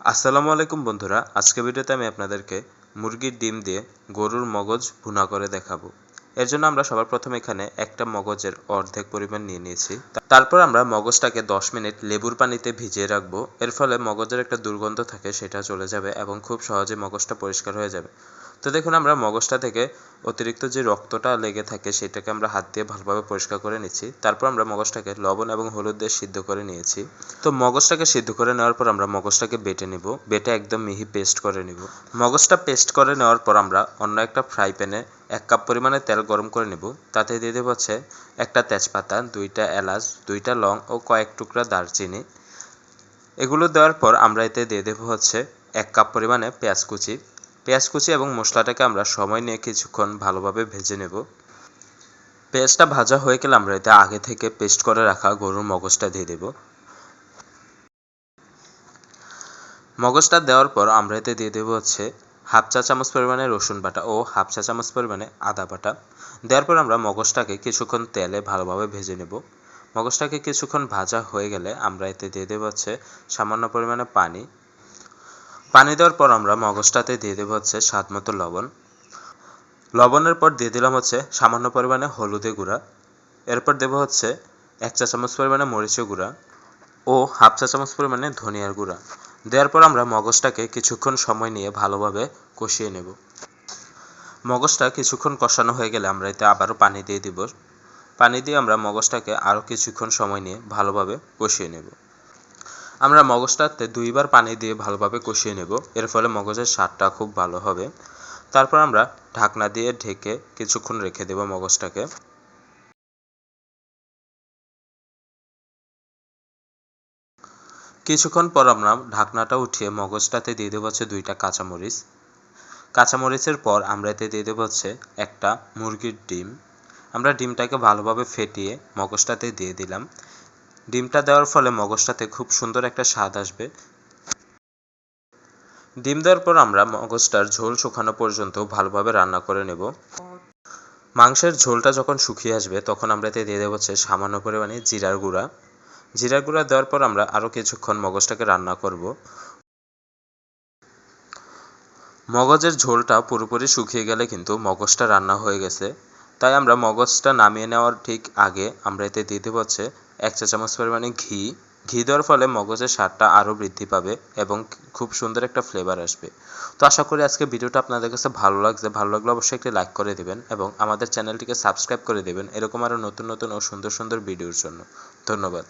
আসসালামু আলাইকুম বন্ধুরা আজকে ভিডিওতে আমি আপনাদেরকে মুরগির ডিম দিয়ে গরুর মগজ ভুনা করে দেখাবো। এর জন্য আমরা সবার প্রথমে এখানে একটা মগজের অর্ধেক পরিমাণ নিয়ে নিয়েছি। তারপর আমরা মগজটাকে 10 মিনিট লেবুর পানিতে ভিজিয়ে রাখব। এর ফলে মগজের একটা দুর্গন্ধ থাকে, সেটা চলে যাবে এবং খুব সহজে মগজটা পরিষ্কার হয়ে যাবে। তো দেখুন, আমরা মগজটা থেকে অতিরিক্ত যে রক্তটা লেগে থাকে সেটাকে আমরা হাত দিয়ে ভালোভাবে পরিষ্কার করে নিচ্ছি। তারপর আমরা মগজটাকে লবণ এবং হলুদ দিয়ে সিদ্ধ করে নিয়েছি। তো মগজটাকে সিদ্ধ করে নেওয়ার পর আমরা মগজটাকে বেটে নিব। বেটে একদম মিহি পেস্ট করে নিব। মগজটা পেস্ট করে নেওয়ার পর আমরা অন্য একটা ফ্রাই প্যানে এক কাপ পরিমাণে তেল গরম করে নেব। তাতে দিয়ে দেবো হচ্ছে একটা তেজপাতা, দুইটা এলাচ, দুইটা লং ও কয়েক টুকরা দারচিনি। এগুলো দেওয়ার পর আমরা এতে দিয়ে দেবো হচ্ছে এক কাপ পরিমাণে পেঁয়াজ কুচি। পেঁয়াজ কুচি এবং মশলাটাকে আমরা সময় নিয়ে কিছুক্ষণ ভালোভাবে ভেজে নেব। পেঁয়াজটা ভাজা হয়ে গেলে আমরা এতে আগে থেকে পেস্ট করে রাখা গরুর মগজটা দিয়ে দেব। মগজটা দেওয়ার পর আমরা এতে দিয়ে দেবো হচ্ছে হাফ চা চামচ পরিমাণে রসুন বাটা ও হাফ চা চামচ পরিমাণে আদা বাটা। দেওয়ার পর আমরা মগজটাকে কিছুক্ষণ তেলে ভালোভাবে ভেজে নেব। মগজটাকে কিছুক্ষণ ভাজা হয়ে গেলে আমরা এতে দিয়ে দেবো হচ্ছে সামান্য পরিমাণে পানি পানি দেওয়ার পর আমরা মগজটাতে দিয়ে দেবো হচ্ছে স্বাদ মতো লবণ। লবণের পর দিয়ে দিলাম হচ্ছে সামান্য পরিমাণে হলুদে গুঁড়া। এরপর দেবো হচ্ছে এক চা চামচ পরিমাণে মরিচের গুঁড়া ও হাফ চা চামচ পরিমাণে ধনিয়ার গুঁড়া। দেওয়ার পর আমরা মগজটাকে কিছুক্ষণ সময় নিয়ে ভালোভাবে কষিয়ে নেব। মগজটা কিছুক্ষণ কষানো হয়ে গেলে আমরা এতে আবারও পানি দিয়ে দিব। পানি দিয়ে আমরা মগজটাকে আরও কিছুক্ষণ সময় নিয়ে ভালোভাবে কষিয়ে নেব। আমরা মগজটাতে দুইবার পানি দিয়ে ভালোভাবে কষিয়ে নেব। এর ফলে মগজের স্বাদটা খুব ভালো হবে। তারপর আমরা ঢাকনা দিয়ে ঢেকে কিছুক্ষণ রেখে দেব মগজটাকে। কিছুক্ষণ পর আমরা ঢাকনাটা উঠিয়ে মগজটাতে দিয়ে দেবো হচ্ছে দুইটা কাঁচামরিচ। কাঁচামরিচের পর আমরা এতে দিয়ে দেবো হচ্ছে একটা মুরগির ডিম। আমরা ডিমটাকে ভালোভাবে ফেটিয়ে মগজটাতে দিয়ে দিলাম। ডিমটা দেওয়ার ফলে মগজটাতে খুব সুন্দর একটা স্বাদ আসবে। ডিম দেওয়ার পর আমরা মগজটার ঝোল শুকানো পর্যন্ত ভালোভাবে রান্না করে নেব। মাংসের ঝোলটা যখন শুকিয়ে আসবে, তখন আমরা এতে দিয়ে দেবো হচ্ছে সামান্য পরিমাণে জিরার গুঁড়া। জিরার গুঁড়া দেওয়ার পর আমরা আরও কিছুক্ষণ মগজটাকে রান্না করব। মগজের ঝোলটা পুরোপুরি শুকিয়ে গেলে কিন্তু মগজটা রান্না হয়ে গেছে। তাই আমরা মগজটা নামিয়ে নেওয়ার ঠিক আগে আমরা এতে দিয়ে দেবো হচ্ছে এক চা চামচ পরিমাণে ঘি। ঘি দেওয়ার ফলে মগজের স্বাদটা আরও বৃদ্ধি পাবে এবং খুব সুন্দর একটা ফ্লেভার আসবে। তো আশা করি আজকে ভিডিওটা আপনাদের কাছে ভালো লাগছে। ভালো লাগলে অবশ্যই একটি লাইক করে দেবেন এবং আমাদের চ্যানেলটিকে সাবস্ক্রাইব করে দেবেন। এরকম আরও নতুন নতুন ও সুন্দর সুন্দর ভিডিওর জন্য। ধন্যবাদ।